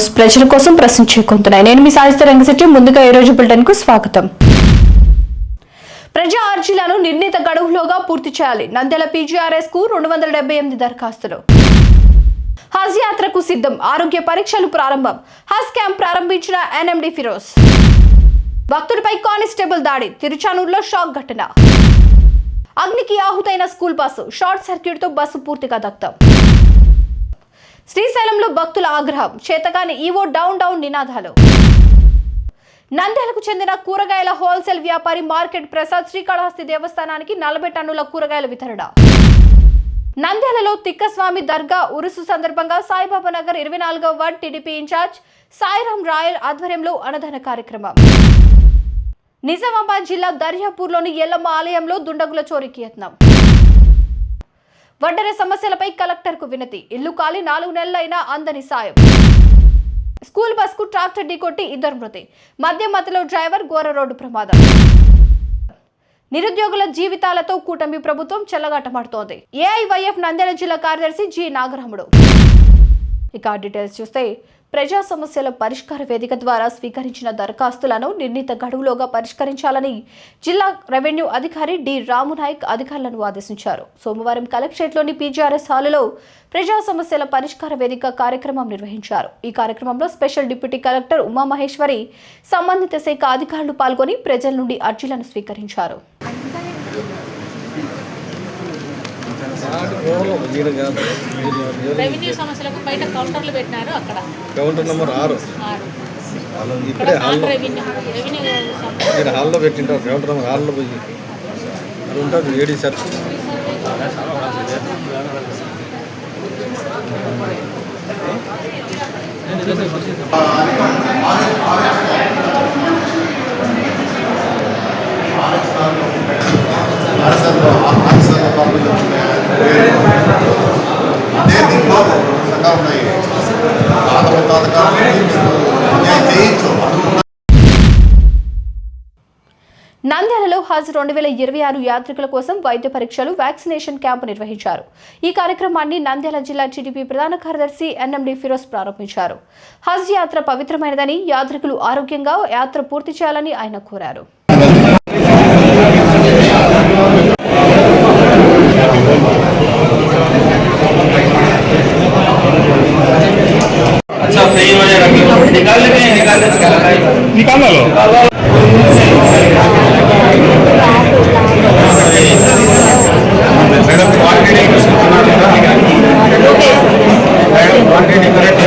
News ప్రజల కోసం ప్రశ్నించే కొంతున్నాయి నేను మీ సాధిత రంగశెట్టి. ముందుగా ఈ రోజు బులెటిన్కు స్వాగతం. ప్రజా అర్జీలను నిర్ణీత గడువులోగా పూర్తి చేయాలి. నంద్యాల పీజీఆర్ఎస్కు రెండు వందల డెబ్బై ఎనిమిది దరఖాస్తులు. హజ్ యాత్రకు సిద్ధం. ఆరోగ్య పరీక్షలు ప్రారంభం. హజ్ క్యాంప్ ప్రారంభించిన ఎన్ఎండి ఫిరోజ్. భక్తుడిపై కానిస్టేబుల్ దాడి. తిరుచానూరులో షాక్ ఘటన. అగ్నికి ఆహుతైన స్కూల్ బస్సు. షార్ట్ సర్క్యూట్తో బస్సు పూర్తిగా దగ్ధం. శ్రీశైలంలో భక్తుల ఆగ్రహం. చేతగాని ఈవో డౌన్ డౌన్ నినాదాలు. నంద్యాలకు చెందిన కూరగాయల హోల్సేల్ వ్యాపారి మార్కెట్ ప్రసాద్ శ్రీకాళహస్తి దేవస్థానానికి నలభై టన్నుల కూరగాయల వితరణ. నంద్యాలలో తిక్కస్వామి దర్గా ఉరుసు సందర్భంగా సాయిబాబా నగర్ ఇరవై నాలుగవ ward TDP incharge Sairam Rayal ఆధ్వర్యంలో అన్నదాన కార్యక్రమం. నిజామాబాద్ జిల్లా దర్యాపూర్లోని ఎల్లమ్మ ఆలయంలో దుండగుల చోరీకి యత్నం వడ్డెర సమస్యలపై కలెక్టర్కు వినతి. ఇల్లు కాలి నాలుగు నెలలైనా అందని సాయం. స్కూల్ బస్కు ట్రాక్టర్ ఢీకొట్టి ఇద్దరు మృతి. మధ్య మధ్యలో డ్రైవర్ ఘోర రోడ్డు ప్రమాదం. నిరుద్యోగుల జీవితాలతో కూటమి ప్రభుత్వం చెల్లగాటమాడుతోంది ఏఐవైఎఫ్ నంద్యాల జిల్లా కార్యదర్శి జి నాగరాముడు ఇక డీటెయిల్స్ చూస్తే ప్రజా సమస్యల పరిష్కార వేదిక ద్వారా స్వీకరించిన దరఖాస్తులను నిర్ణీత గడువులోగా పరిష్కరించాలని జిల్లా రెవెన్యూ అధికారి డి రామునాయక్ అధికారులను ఆదేశించారు. సోమవారం కలెక్టరేట్లోని పీజీఆర్ఎస్ హాలులో ప్రజా సమస్యల పరిష్కార వేదిక కార్యక్రమం నిర్వహించారు. ఈ కార్యక్రమంలో స్పెషల్ డిప్యూటీ కలెక్టర్ ఉమామహేశ్వరి సంబంధిత శాఖ అధికారులు పాల్గొని ప్రజల నుండి అర్జీలను స్వీకరించారు. రెవెన్యూ సమస్యలకు బయట కౌంటర్లు పెట్టినారు అక్కడ. కౌంటర్ నెంబర్ ఆరు. ఇక్కడ ఇప్పుడే నాన్ హాల్లో. హాల్లో పెట్టింటారు కౌంటర్ నెంబర్ హాల్లో పోయి. అది ఉంటుంది ఏడీ సార్. నంద్యాలలో హజ్ రెండు వేల ఇరవై ఆరు యాత్రికుల కోసం వైద్య పరీక్షలు వ్యాక్సినేషన్ క్యాంపు నిర్వహించారు. ఈ కార్యక్రమాన్ని నంద్యాల జిల్లా టీడీపీ ప్రధాన కార్యదర్శి ఎన్ఎండి ఫిరోజ్ ప్రారంభించారు. హజ్ యాత్ర పవిత్రమైనదని యాత్రికులు ఆరోగ్యంగా యాత్ర పూర్తి చేయాలని ఆయన కోరారు. निकाल लेते हैं निकाल लेते निकाल लो madam quantity madam quantity correct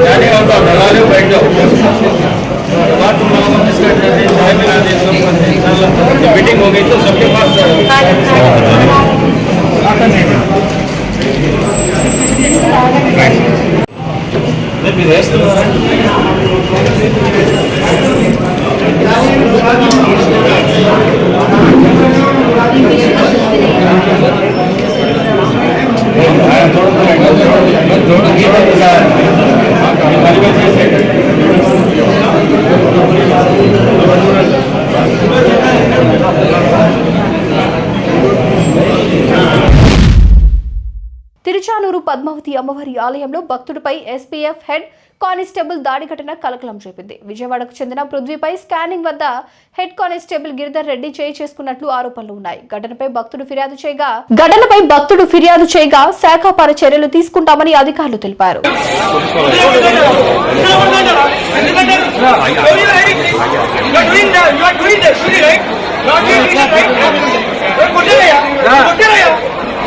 जाने का थोड़ा थोड़ा थोड़ा थोड़ा పద్మావతి అమ్మవారి ఆలయంలో భక్తుడిపై ఎస్పీఎఫ్ హెడ్ కానిస్టేబుల్ దాడి ఘటన కలకలం చూపింది విజయవాడకు చెందిన పృథ్వీపై స్కానింగ్ వద్ద హెడ్ కానిస్టేబుల్ గిరిధర్ రెడ్డి చేయి చేసుకున్నట్లు ఆరోపణలు ఉన్నాయి ఘటనపై భక్తుడు ఫిర్యాదు చేయగా ఘటనపై భక్తుడు ఫిర్యాదు చేయగా శాఖాపర చర్యలు తీసుకుంటామని అధికారులు తెలిపారు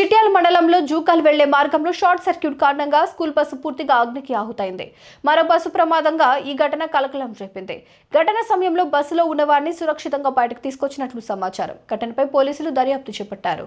చిట్యాల మండలంలో జూకాల్ వెళ్ళే మార్గంలో షార్ట్ సర్క్యూట్ కారణంగా స్కూల్ బస్సు పూర్తిగా అగ్నికి ఆహుతైంది. మరో బస్సు ప్రమాదంగా ఈ ఘటన కలకలం రేపింది. ఘటన సమయంలో బస్సులో ఉన్నవారిని సురక్షితంగా బయటకు తీసుకొచ్చినట్లు సమాచారం. ఘటనపై పోలీసులు దర్యాప్తు చేపట్టారు.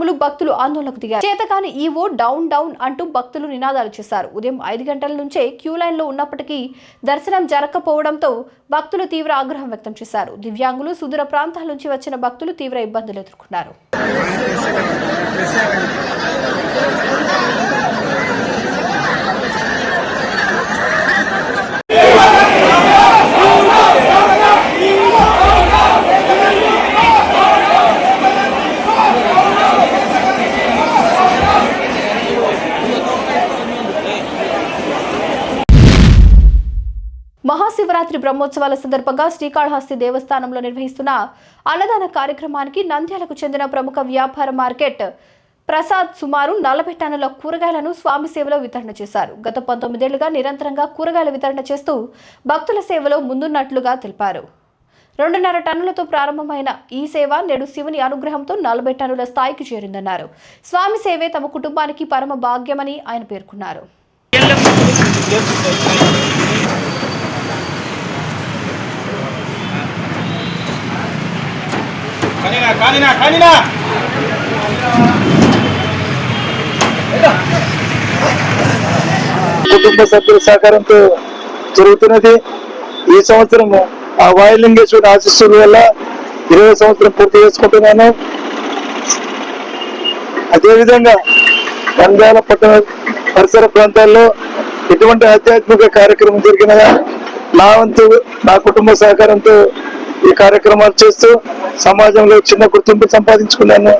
బ్లూ భక్తులు ఆందోళనకు దిగారు. చేతకాని ఈవో డౌన్ డౌన్ అంటూ భక్తులు నినాదాలు చేశారు. ఉదయం ఐదు గంటల నుంచే క్యూ లైన్లో ఉన్నప్పటికీ దర్శనం జరగకపోవడంతో భక్తులు తీవ్ర ఆగ్రహం వ్యక్తం చేశారు. దివ్యాంగులు సుదూర ప్రాంతాల నుంచి వచ్చిన భక్తులు తీవ్ర ఇబ్బందులు ఎదుర్కొన్నారు. శివరాత్రి బ్రహ్మోత్సవాల సందర్భంగా శ్రీకాళహస్తి దేవస్థానంలో నిర్వహిస్తున్న అన్నదాన కార్యక్రమానికి నంద్యాలకు చెందిన ప్రముఖ వ్యాపార మార్కెట్ ప్రసాద్ సుమారు నలభై టన్నుల కూరగాయలను స్వామి సేవలో వితరణ చేశారు. గత పంతొమ్మిదేళ్ళుగా నిరంతరంగా కూరగాయల వితరణ చేస్తూ భక్తుల సేవలో ముందున్నట్లుగా తెలిపారు. రెండున్నర టన్నులతో ప్రారంభమైన ఈ సేవ నేడు శివుని అనుగ్రహంతో నలభై టన్నుల స్థాయికి చేరిందన్నారు. స్వామి సేవే తమ కుటుంబానికి పరమ భాగ్యమని ఆయన పేర్కొన్నారు. కానీనా కానీనా కానీనా. కుటుంబ సభ్యుల సహకారంతో జరుగుతున్నది. ఈ సంవత్సరం ఆ వాయులింగేశ్వరుడు ఆశిస్సుల వల్ల ఇరవై సంవత్సరం పూర్తి చేసుకుంటున్నాను. అదేవిధంగా నంద్యాల పట్టణ పరిసర ప్రాంతాల్లో ఎటువంటి ఆధ్యాత్మిక కార్యక్రమం జరిగినా నా వంతు నా కుటుంబ సహకారంతో ఈ కార్యక్రమాలు చేస్తూ సమాజంలో చిన్న గుర్తింపు సంపాదించుకున్నాను.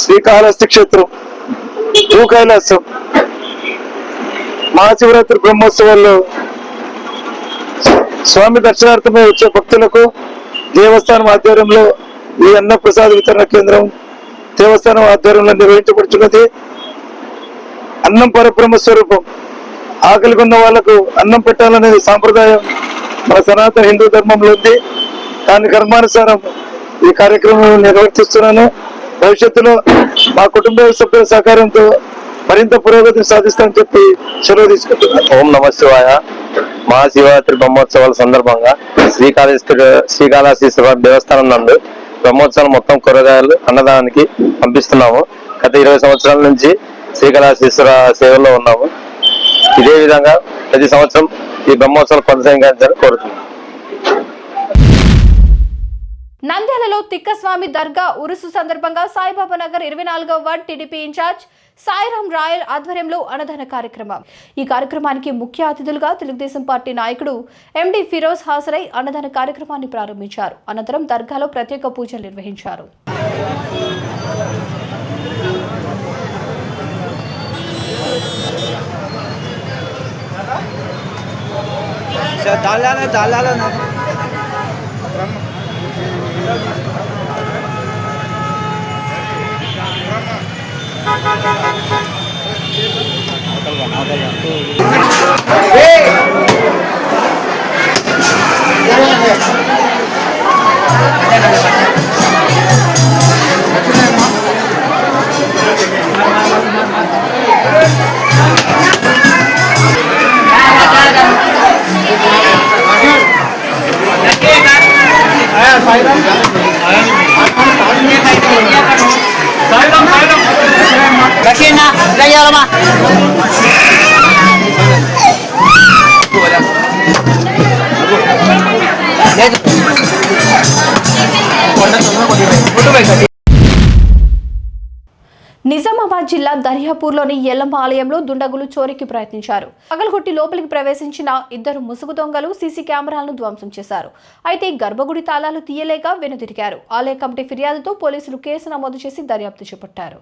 శ్రీకాళహస్తి క్షేత్రం భూ కైలాసం మహాశివరాత్రి బ్రహ్మోత్సవాల్లో స్వామి దర్శనార్థమే వచ్చే భక్తులకు దేవస్థానం ఆధ్వర్యంలో ఈ అన్న ప్రసాద వితరణ కేంద్రం దేవస్థానం ఆధ్వర్యంలో నిర్వహించబడుతున్నది. అన్నం పరబ్రహ్మ స్వరూపం. ఆకలిగా ఉన్న వాళ్ళకు అన్నం పెట్టాలనేది సాంప్రదాయం. మన సనాతన హిందూ ధర్మంలో ఉంది. దాని కర్మానుసారం ఈ కార్యక్రమం నిర్వర్తిస్తున్నాను. భవిష్యత్తులో మా కుటుంబ సభ్యుల సహకారంతో మరింత పురోగతిని సాధిస్తామని చెప్పి సెలవు తీసుకుంటున్నాను. ఓం నమ శివాయ. మహాశివరాత్రి బ్రహ్మోత్సవాల సందర్భంగా శ్రీకాళేశ్వర శ్రీకాళహస్తీశ్వర దేవస్థానం నందు బ్రహ్మోత్సవం మొత్తం కూరగాయలు అన్నదానానికి పంపిస్తున్నాము. గత ఇరవై సంవత్సరాల నుంచి శ్రీకాళహస్తీశ్వర సేవలో ఉన్నాము. ఇదే విధంగా ప్రతి సంవత్సరం ఈ బ్రహ్మోత్సవాలు కొనసాగించాలని కోరుతున్నాం. నంద్యాలలో తిక్కస్వామి దర్గా ఉరుసు సందర్భంగా సాయిబాబా నగర్ ఇరవై నాలుగవ ward TDP incharge Sairam Rayal ఆధ్వర్యంలో అన్నదాన కార్యక్రమం. ఈ కార్యక్రమానికి ముఖ్య అతిథులుగా తెలుగుదేశం పార్టీ నాయకుడు ఎండి ఫిరోజ్ హాజరై అన్నదాన కార్యక్రమాన్ని ప్రారంభించారు. అనంతరం దర్గాలో ప్రత్యేక పూజలు నిర్వహించారు. சார் தாளால தாளால நான் నిజామాబాద్ జిల్లా దర్యాపూర్లోని ఎల్లమ్మ ఆలయంలో దుండగులు చోరీకి ప్రయత్నించారు. పగలగొట్టి లోపలికి ప్రవేశించిన ఇద్దరు ముసుగు దొంగలు సీసీ కెమెరాలను ధ్వంసం చేశారు. అయితే గర్భగుడి తాళాలు తీయలేక వెనుదిరిగారు. ఆలయ కమిటీ ఫిర్యాదుతో పోలీసులు కేసు నమోదు చేసి దర్యాప్తు చేపట్టారు.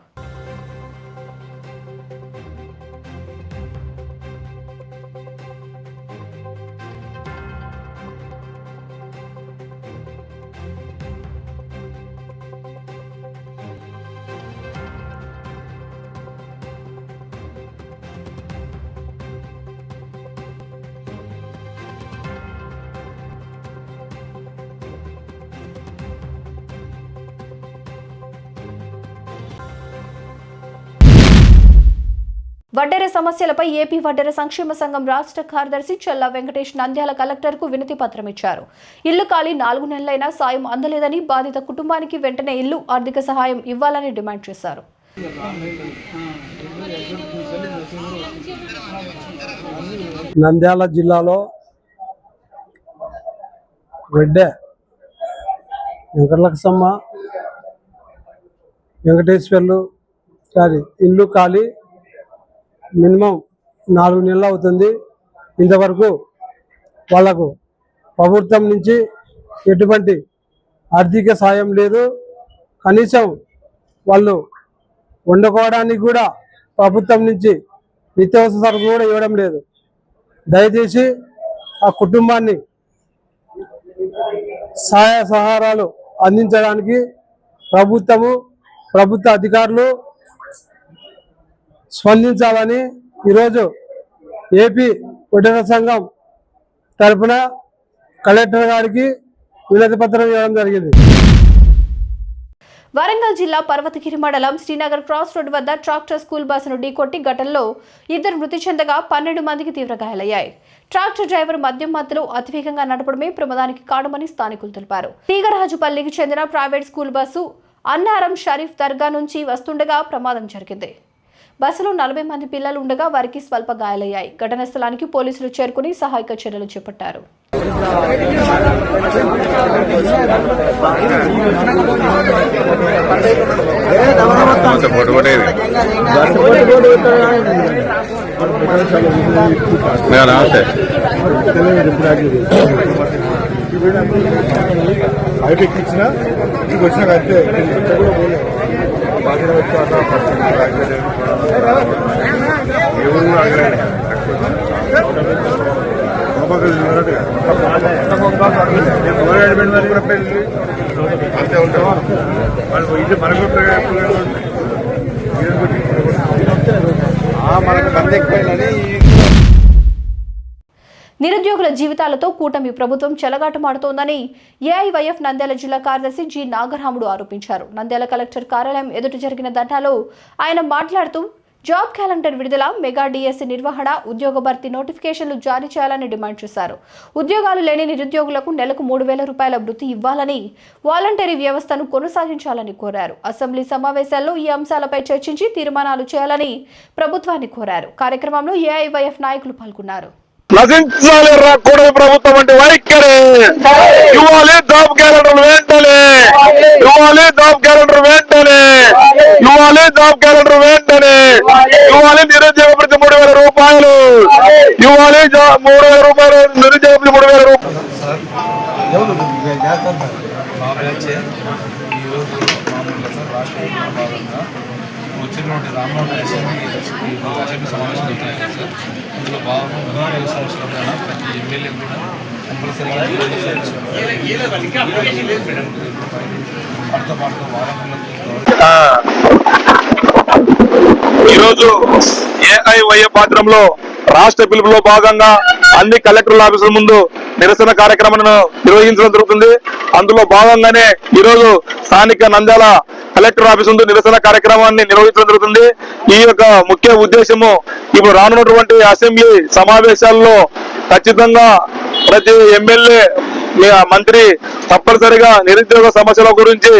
వడ్డెర సమస్యలపై ఏపీ వడ్డెర సంక్షేమ సంఘం రాష్ట్ర కార్యదర్శి చెల్లా వెంకటేష్ నంద్యాల కలెక్టర్కు వినతి పత్రం ఇచ్చారు. ఇల్లు ఖాళీ నాలుగు నెలలైనా సాయం అందలేదని బాధిత కుటుంబానికి వెంటనే ఇల్లు ఆర్థిక సహాయం ఇవ్వాలని డిమాండ్ చేశారు. నంద్యాల జిల్లాలో రెడ్డే వెంకటలక్ష్మ వెంకటేశ్వర్లు సారీ ఇల్లు ఖాళీ మినిమం నాలుగు నెలలు అవుతుంది. ఇంతవరకు వాళ్ళకు ప్రభుత్వం నుంచి ఎటువంటి ఆర్థిక సాయం లేదు. కనీసం వాళ్ళు వండుకోవడానికి కూడా ప్రభుత్వం నుంచి నిత్యావసర సరుకులు కూడా ఇవ్వడం లేదు. దయచేసి ఆ కుటుంబాన్ని సహాయ సహారాలు అందించడానికి ప్రభుత్వము ప్రభుత్వ అధికారులు స్పందించాలని ఈరోజు ఏపీ కుటీర సంఘం తరపున కలెక్టర్ గారికి వినతి పత్రం ఇవ్వడం జరిగింది. వరంగల్ జిల్లా పర్వతగిరి మండలం శ్రీనగర్ క్రాస్ రోడ్ వద్ద ట్రాక్టర్ స్కూల్ బస్సును ఢీకొట్టి ఘటనలో ఇద్దరు మృతి చెందగా పన్నెండు మందికి తీవ్ర గాయాలయ్యాయి. ట్రాక్టర్ డ్రైవర్ మద్యం మత్తులో అతివేగంగా నడపడమే ప్రమాదానికి కారణమని స్థానికులు తెలిపారు. తీగరాజుపల్లికి చెందిన private school bus Annaram Sharif దర్గా నుంచి వస్తుండగా ప్రమాదం జరిగింది. బస్సులో నలభై మంది పిల్లలు ఉండగా వారికి స్వల్ప గాయాలయ్యాయి. ఘటనా స్థలానికి పోలీసులు చేరుకుని సహాయక చర్యలు చేపట్టారు. నమస్తే బయట ఎక్కించిన ఇంటికి వచ్చినాక అంతే ఎక్కడ కూడా పోలేదు బాగా వచ్చాక ఎవరు కూడా అంతే ఉంటావా వాళ్ళు ఇది మనకు మనకు మంది జీవితాలతో కూటమి ప్రభుత్వం చెలగాటమాడుతోందని ఏఐవైఎఫ్ నంద్యాల జిల్లా కార్యదర్శి జి నాగరాముడు ఆరోపించారు. నంద్యాల కలెక్టర్ కార్యాలయం ఎదుట జరిగిన ధర్నాలో ఆయన మాట్లాడుతూ జాబ్ క్యాలెండర్ విడుదల మెగా డిఎస్సి నిర్వహణ ఉద్యోగ భర్తీ నోటిఫికేషన్లు జారీ చేయాలని డిమాండ్ చేశారు. ఉద్యోగాలు లేని నిరుద్యోగులకు నెలకు మూడు వేల రూపాయల వృత్తి ఇవ్వాలని వాలంటరీ వ్యవస్థను కొనసాగించాలని కోరారు. అసెంబ్లీ సమావేశాల్లో ఈ అంశాలపై చర్చించి తీర్మానాలు చేయాలని ప్రభుత్వాన్ని కోరారు. కార్యక్రమంలో ఏఐవైఎఫ్ నాయకులు పాల్గొన్నారు. నశించాలి రా కూడలి ప్రభుత్వం అంటే వైఖరి. ఇవ్వాలి జాబ్ క్యాలెండర్ వెంటనే. ఇవ్వాలి జాబ్ క్యాలెండర్ వెంటనే. ఇవ్వాలి జాబ్ క్యాలెండర్ వెంటనే. ఇవ్వాలి నిరుద్యోగ ప్రతి మూడు వేల రూపాయలు. ఇవ్వాలి మూడు వేల రూపాయలు నిరుద్యోగ ప్రతి మూడు వేల రూపాయలు వచ్చినటువంటి రామోహన్ అసెంబ్లీ అసెంబ్లీ సమావేశం అవుతాయి కదా సార్. ఇందులో భాగంగా నిరుద్యోగ సమస్యల పైన ప్రతి ఎమ్మెల్యే కూడా కంపల్సరీగా వాటితో పాటు వారంలో ఈరోజు ఏఐవైఎఫ్ పాత్రంలో రాష్ట్ర పిలుపులో భాగంగా అన్ని కలెక్టర్ల ఆఫీసుల ముందు నిరసన కార్యక్రమాలను నిర్వహించడం జరుగుతుంది. అందులో భాగంగానే ఈరోజు స్థానిక నంద్యాల కలెక్టర్ ఆఫీస్ ముందు నిరసన కార్యక్రమాన్ని నిర్వహించడం జరుగుతుంది. ఈ యొక్క ముఖ్య ఉద్దేశము ఇప్పుడు రానున్నటువంటి అసెంబ్లీ సమావేశాల్లో ఖచ్చితంగా ప్రతి ఎమ్మెల్యే మంత్రి తప్పనిసరిగా నిరుద్యోగ సమస్యల గురించి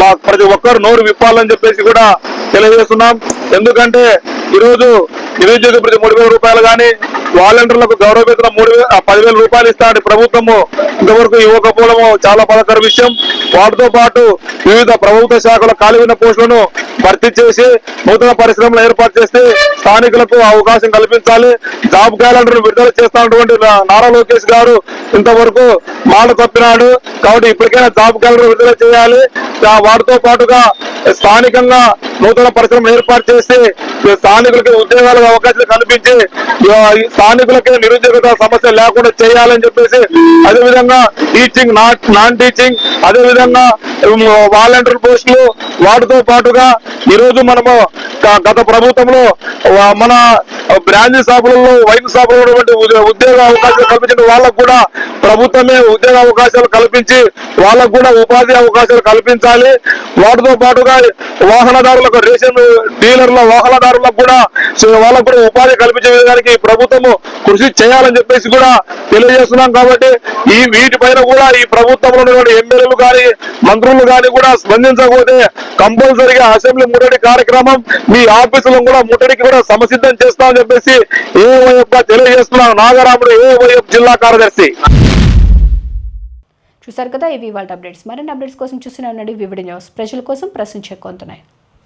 మా ప్రతి ఒక్కరు నోరు విప్పాలని చెప్పేసి కూడా తెలియజేస్తున్నాం. ఎందుకంటే ఈరోజు నిరుద్యోగ ప్రతి మూడు వేల రూపాయలు కానీ వాలంటీర్లకు గౌరవ వేతనం మూడు వేల పదివేల రూపాయలు ఇస్తాడు ప్రభుత్వము ఇంతవరకు ఇవ్వకపోవడము చాలా బాధాకర విషయం. వాటితో పాటు వివిధ ప్రభుత్వ శాఖల ఖాళీ ఉన్న పోస్టులను భర్తీ చేసి నూతన పరిశ్రమలు ఏర్పాటు చేస్తే స్థానికులకు అవకాశం కల్పించాలి. జాబ్ క్యాలెండర్ విడుదల చేస్తున్నటువంటి నారా లోకేష్ గారు ఇంతవరకు మాట తప్పినాడు. కాబట్టి ఇప్పటికైనా జాబ్ క్యాలెండర్ విడుదల చేయాలి. ఆ వాటితో పాటుగా స్థానికంగా నూతన పరిశ్రమలు ఏర్పాటు చేసి స్థానికులకి ఉద్యోగాలకు అవకాశాలు కల్పించి స్థానికులకి నిరుద్యోగత సమస్య లేకుండా చేయాలని చెప్పేసి అదే విధంగా టీచింగ్ నాన్ టీచింగ్ అదే విధంగా వాలంటీర్ పోస్టులు వాటితో పాటుగా ఈరోజు మనము గత ప్రభుత్వంలో మన బ్రాంచ్ షాపులలో వైన్ షాపులలో ఉన్నటువంటి ఉద్యోగ అవకాశాలు కల్పించిన వాళ్ళకు కూడా ప్రభుత్వమే ఉద్యోగ అవకాశాలు కల్పించి వాళ్ళకు కూడా ఉపాధి అవకాశాలు కల్పించాలి. వాటితో పాటుగా వాహనదారులకు రేషన్ డీలర్ల వాహనదారులకు కూడా వాళ్ళకు కూడా ఉపాధి కల్పించే విధానికి ప్రభుత్వము కృషి చేయాలని చెప్పేసి కూడా తెలియజేస్తున్నాం కాబట్టి ఈ వీటిపైన కూడా ఈ ప్రభుత్వంలో ఉన్నటువంటి ఎమ్మెల్యేలు కానీ మంత్రులు కానీ కూడా స్పందించకపోతే కంపల్సరిగా అసెంబ్లీ ముట్టడి కార్యక్రమం మీ ఆఫీసులో కూడా ముట్టడికి కూడా సమసిద్ధం చేస్తామని చెప్పేసి ఏవైఎఫ్గా తెలియజేస్తున్నాం. నాగరాముడు ఏవైఎఫ్ జిల్లా కార్యదర్శి. చూసారు కదా ఇవి వాళ్ళ అప్డేట్స్ మరిన్ని అప్డేట్స్ కోసం చూస్తూనే ఉండండి. వివిడి న్యూస్ ప్రజల కోసం ప్రశ్నించే కొంతున్నాయి